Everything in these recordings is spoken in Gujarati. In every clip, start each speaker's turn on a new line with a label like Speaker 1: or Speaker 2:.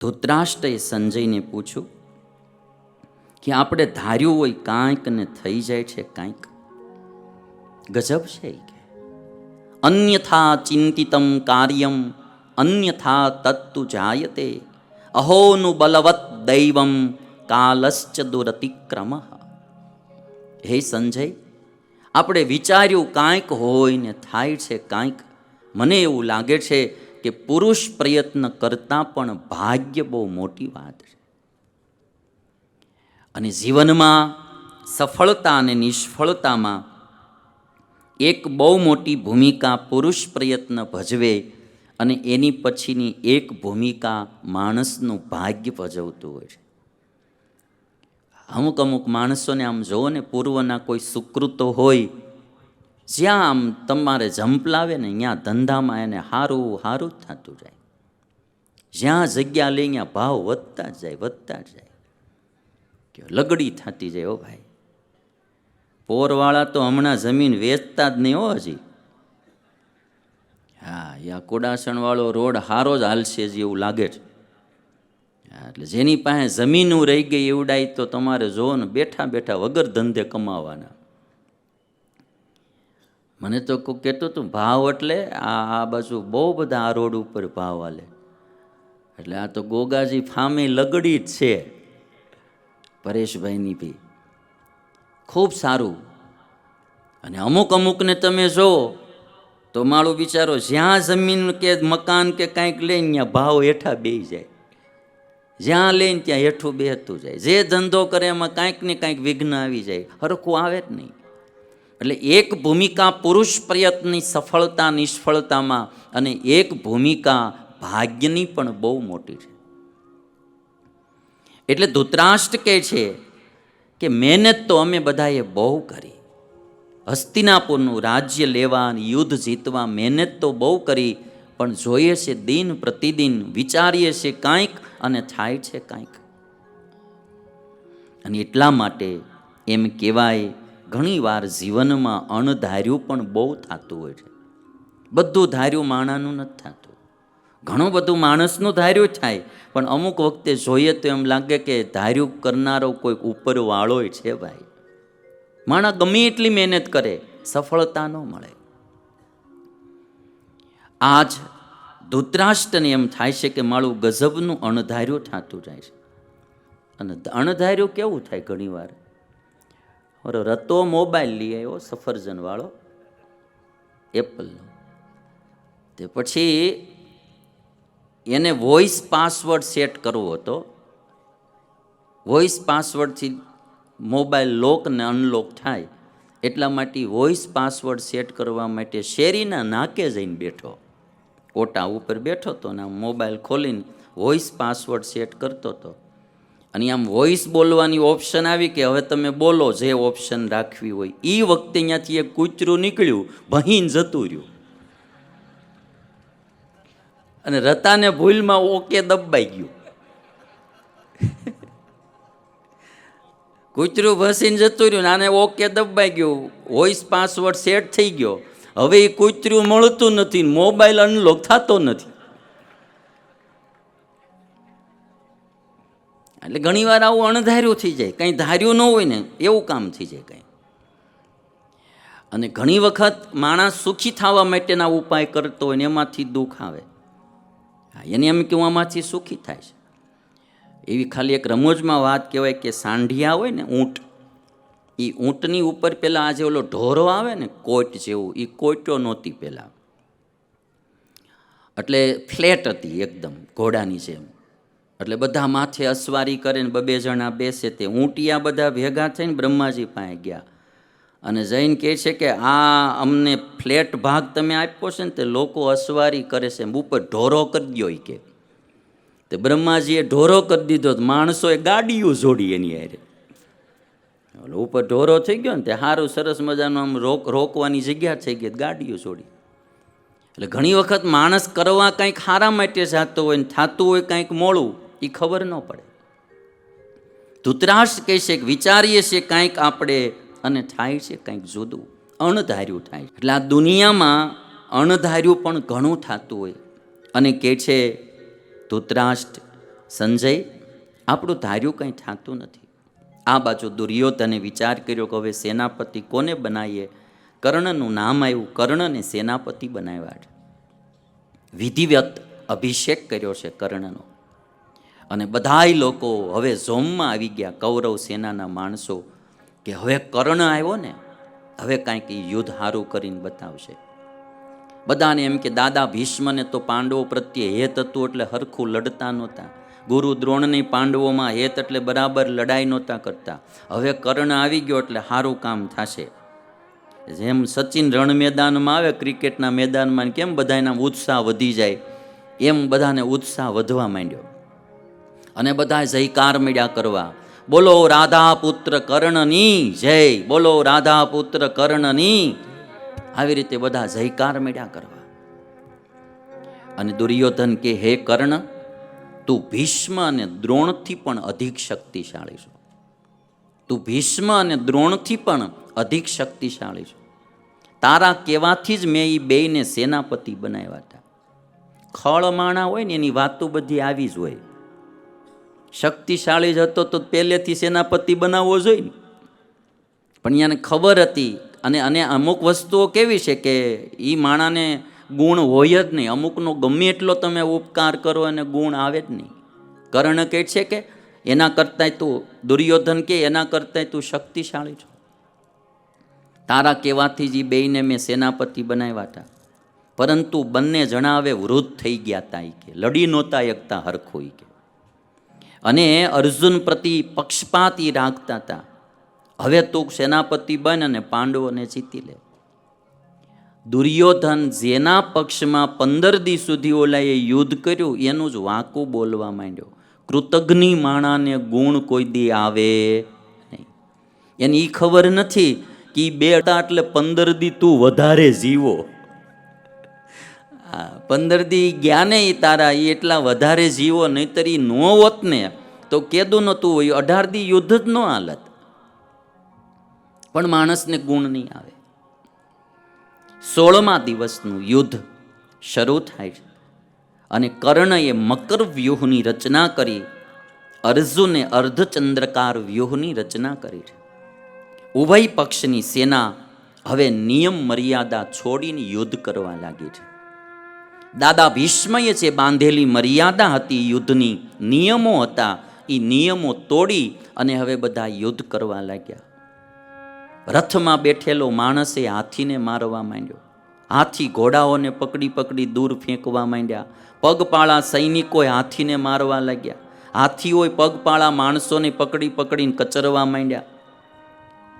Speaker 1: ધૃતરાષ્ટ્રએ સંજયને પૂછ્યું કે આપણે ધાર્યું હોય કાંઈક ને થઈ જાય છે કાંઈક? ગજબ છે કે. અન્યથા ચિંતિતમ કાર્યમ, અન્યથા તત્તુ જાયતે, અહોનું બલવત દૈવમ, કાલશ્ચ દુરતિક્રમ. હે સંજય, આપણે વિચાર્યું કાંઈક હોય ને થાય છે કાંઈક. મને એવું લાગે છે કે પુરુષ પ્રયત્ન કરતાં પણ ભાગ્ય બહુ મોટી વાત છે. અને જીવનમાં સફળતા અને નિષ્ફળતામાં એક બહુ મોટી ભૂમિકા પુરુષ પ્રયત્ન ભજવે અને એની પછીની એક ભૂમિકા માણસનું ભાગ્ય ભજવતું હોય છે. અમુક અમુક માણસોને આમ જુઓ ને પૂર્વના કોઈ સુકૃતો હોય જ્યાં આમ તમારે ઝંપલાવે ને ત્યાં ધંધામાં એને સારું સારું જ થતું જાય. જ્યાં જગ્યા લઈ ત્યાં ભાવ વધતા જ જાય, વધતા જ જાય. કે લગડી થતી જાય ઓ ભાઈ. પોરવાળા તો હમણાં જમીન વેચતા જ નહીં હો હજી. હા, યા કોડાસણવાળો રોડ હારો જ હાલશે જ એવું લાગે છે. એટલે જેની પાસે જમીનું રહી ગઈ એવડાય તો તમારે જોવો ને બેઠા બેઠા વગર ધંધે કમાવાના. મને તો કોઈ કહેતું હતું, ભાવ એટલે આ આ બાજુ બહુ બધા આ રોડ ઉપર ભાવ હાલે એટલે આ તો ગોગાજી ફામે લગડી જ છે, પરેશભાઈની બી. ખૂબ સારું. અને અમુક અમુકને તમે જુઓ તો માળો બિચારો જ્યાં જમીન કે મકાન કે કાંઈક લઈને ત્યાં ભાવ હેઠા બેસી જાય. જ્યાં લઈને ત્યાં હેઠું બેહતું જાય. જે ધંધો કરે એમાં કાંઈક ને કાંઈક વિઘ્ન આવી જાય. હરખું આવે જ નહીં. એટલે એક ભૂમિકા પુરુષ પ્રયત્નની સફળતા, નિષ્ફળતામાં અને એક ભૂમિકા ભાગ્યની પણ બહુ મોટી છે. એટલે ધૂતરાષ્ટ્ર કહે છે કે મહેનત તો અમે બધાએ બહુ કરી. હસ્તિનાપુરનું રાજ્ય લેવા યુદ્ધ જીતવા મહેનત તો બહુ કરી, પણ જોઈએ છે દિન પ્રતિદિન, વિચારીએ છે કાંઈક અને થાય છે કાંઈક. અને એટલા માટે એમ કહેવાય ઘણીવાર જીવનમાં અણધાર્યું પણ બહુ થતું હોય છે. બધું ધાર્યું માણાનું નથી થતું. ઘણું બધું માણસનું ધાર્યું થાય, પણ અમુક વખતે જોઈએ તો એમ લાગે કે ધાર્યું કરનારો કોઈ ઉપરવાળોય છે ભાઈ. માણા ગમે એટલી મહેનત કરે, સફળતા ન મળે. આજ ધૂતરાષ્ટ્રને એમ થાય છે કે મારું ગજબનું અણધાર્યું થતું જાય છે. અને અણધાર્યું કેવું થાય ઘણીવાર? ઓરો રતો મોબાઈલ લઈ આવ્યો સફરજનવાળો એપલનો. તે પછી એને વોઇસ પાસવર્ડ સેટ કરવો હતો. વોઇસ પાસવર્ડથી મોબાઈલ લોક ને અનલોક થાય એટલા માટે વોઇસ પાસવર્ડ સેટ કરવા માટે શેરીના નાકે જઈને બેઠો. કોટા ઉપર બેઠો હતો ને મોબાઈલ ખોલીને વોઇસ પાસવર્ડ સેટ કરતો હતો. અને આમ વોઇસ બોલવાની ઓપ્શન આવી કે હવે તમે બોલો જે ઓપ્શન રાખવી હોય. એ વખતે ત્યાંથી એક કૂતરું નીકળ્યું, ભહીન જતું રહ્યું. અને રતાને ભૂલમાં ઓકે દબાઈ ગયું. કૂતરું ભસીને જતું રહ્યું આને ઓકે દબાઈ ગયું. વોઇસ પાસવર્ડ સેટ થઈ ગયો. હવે એ કૂતરું મળતું નથી મોબાઈલ અનલોક થતો નથી. એટલે ઘણીવાર આવું અણધાર્યું થઈ જાય. કંઈ ધાર્યું ન હોય ને એવું કામ થઈ જાય કંઈ. અને ઘણી વખત માણસ સુખી થવા માટેના ઉપાય કરતો હોય ને એમાંથી દુઃખ આવે. હા, એને એમ કે આમાંથી સુખી થાય છે. એવી ખાલી એક રમૂજમાં વાત કહેવાય કે સાંઢિયા હોય ને ઊંટ એ ઊંટની ઉપર પહેલાં આજે ઓલો ઢોરો આવે ને કોટ જેવું એ કોટો નહોતી પહેલાં એટલે ફ્લેટ હતી એકદમ ઘોડાની જેમ. એટલે બધા માથે અસવારી કરે ને બબે જણા બેસે તે ઊંટિયા બધા ભેગા થઈને બ્રહ્માજી પાસે ગયા. અને જૈન કહે છે કે, આ અમને ફ્લેટ ભાગ તમે આપ્યો છે ને તે લોકો અસવારી કરે છે ઉપર ઢોરો કરી દો કે. તે બ્રહ્માજીએ ઢોરો કરી દીધો માણસોએ ગાડીઓ જોડી એની હારે. ઓલો ઉપર ઢોરો થઈ ગયો ને તે સારું સરસ મજાનું આમ રોક રોકવાની જગ્યા થઈ ગઈ ગાડીઓ જોડી. એટલે ઘણી વખત માણસ કરવા કંઈક સારા માટે જાતો હોય ને થતું હોય કંઈક મોડું એ ખબર ન પડે. ધૂતરાશ કહે છે વિચારીએ છીએ કાંઈક આપણે અને થાય છે કંઈક જુદું, અણધાર્યું થાય છે. એટલે આ દુનિયામાં અણધાર્યું પણ ઘણું થતું હોય. અને કહે છે, ધૂતરાષ્ટ્ર, સંજય, આપણું ધાર્યું કંઈ થતું નથી. આ બાજુ દુર્યોધને વિચાર કર્યો કે હવે સેનાપતિ કોને બનાવીએ? કર્ણનું નામ આવ્યું, કર્ણને સેનાપતિ બનાવ્યા છે. વિધિવત અભિષેક કર્યો છે કર્ણનો. અને બધાય લોકો હવે ઝોમમાં આવી ગયા, કૌરવ સેનાના માણસો, કે હવે કર્ણ આવ્યો ને, હવે કાંઈક યુદ્ધ હારું કરીને બતાવશે. બધાને એમ કે, દાદા, ભીષ્મને તો પાંડવો પ્રત્યે હેત હતું એટલે હરખું લડતા નહોતા. ગુરુ દ્રોણની પાંડવોમાં હેત એટલે બરાબર લડાઈ નહોતા કરતા. હવે કર્ણ આવી ગયો એટલે સારું કામ થશે. જેમ સચિન રણ મેદાનમાં આવે, ક્રિકેટના મેદાનમાં કેમ બધાના ઉત્સાહ વધી જાય, એમ બધાને ઉત્સાહ વધવા માંડ્યો. અને બધા જયકાર મળ્યા કરવા. બોલો રાધા પુત્ર કર્ણની, જય. બોલો રાધા પુત્ર કર્ણની. આવી રીતે બધા જયકાર મળ્યા કરવા. અને દુર્યોધન કે, હે કર્ણ, તું ભીષ્મ અને દ્રોણથી પણ અધિક શક્તિશાળી છો. તું ભીષ્મ અને દ્રોણથી પણ અધિક શક્તિશાળી છો. તારા કહેવાથી જ મેં એ બેયને સેનાપતિ બનાવ્યા હતા. ખળ માણા હોય ને એની વાતો બધી આવી જ હોય. શક્તિશાળી જ હતો તો પહેલેથી સેનાપતિ બનાવવો જોઈએ પણ એને ખબર હતી અને અને અમુક વસ્તુઓ કેવી છે કે એ માણાને ગુણ હોય જ નહીં. અમુકનો ગમે એટલો તમે ઉપકાર કરો અને ગુણ આવે જ નહીં. કર્ણ કહે છે કે એના કરતાંય તું દુર્યોધન કે એના કરતાંય તું શક્તિશાળી છો. તારા કહેવાથી જ એ બેયને મેં સેનાપતિ બનાવ્યા હતા. પરંતુ બંને જણાવે વૃદ્ધ થઈ ગયા હતા એ કે, લડી નહોતા એકતા હરખો એ કે. અને અર્જુન પ્રતિ પક્ષપાતી રાખતા હતા. હવે તું સેનાપતિ બન અને પાંડવોને જીતી લે. દુર્યોધન જેના પક્ષમાં પંદર દી સુધી ઓલાએ યુદ્ધ કર્યું, એનું જ વાંકું બોલવા માંડ્યો. કૃતજ્ઞ માણાને ગુણ કોઈ દી આવે નહીં. એને એ ખબર નથી કે બે એટલે પંદર દી તું વધારે જીવો. પંદર દી જ્ઞાને તારા એ એટલા વધારે જીવો, નહીતર એ ન હોત ને, તો કેદું નહોતું હોય, અઢાર દી યુદ્ધ જ ન હાલત. પણ માણસને ગુણ નહીં આવે. સોળમા દિવસનું યુદ્ધ શરૂ થાય છે. અને કર્ણએ મકર વ્યૂહની રચના કરી, અર્જુને અર્ધચંદ્રકાર વ્યૂહની રચના કરી છે. ઉભય પક્ષની સેના હવે નિયમ મર્યાદા છોડીને યુદ્ધ કરવા લાગી છે. દાદા ભીષ્મએ જે બાંધેલી મર્યાદા હતી યુદ્ધની, નિયમો હતા એ નિયમો તોડી અને હવે બધા યુદ્ધ કરવા લાગ્યા. રથમાં બેઠેલો માણસે હાથીને મારવા માંડ્યો. હાથી ઘોડાઓને પકડી પકડી દૂર ફેંકવા માંડ્યા. પગપાળા સૈનિકોએ હાથીને મારવા લાગ્યા. હાથીઓએ પગપાળા માણસોને પકડી પકડીને કચરવા માંડ્યા.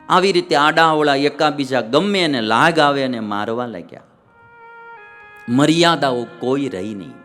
Speaker 1: આવી રીતે આડાવળા એકાબીજા ગમે એને લાગ આવે અને મારવા લાગ્યા. મર્યાદાઓ કોઈ રહી નહીં.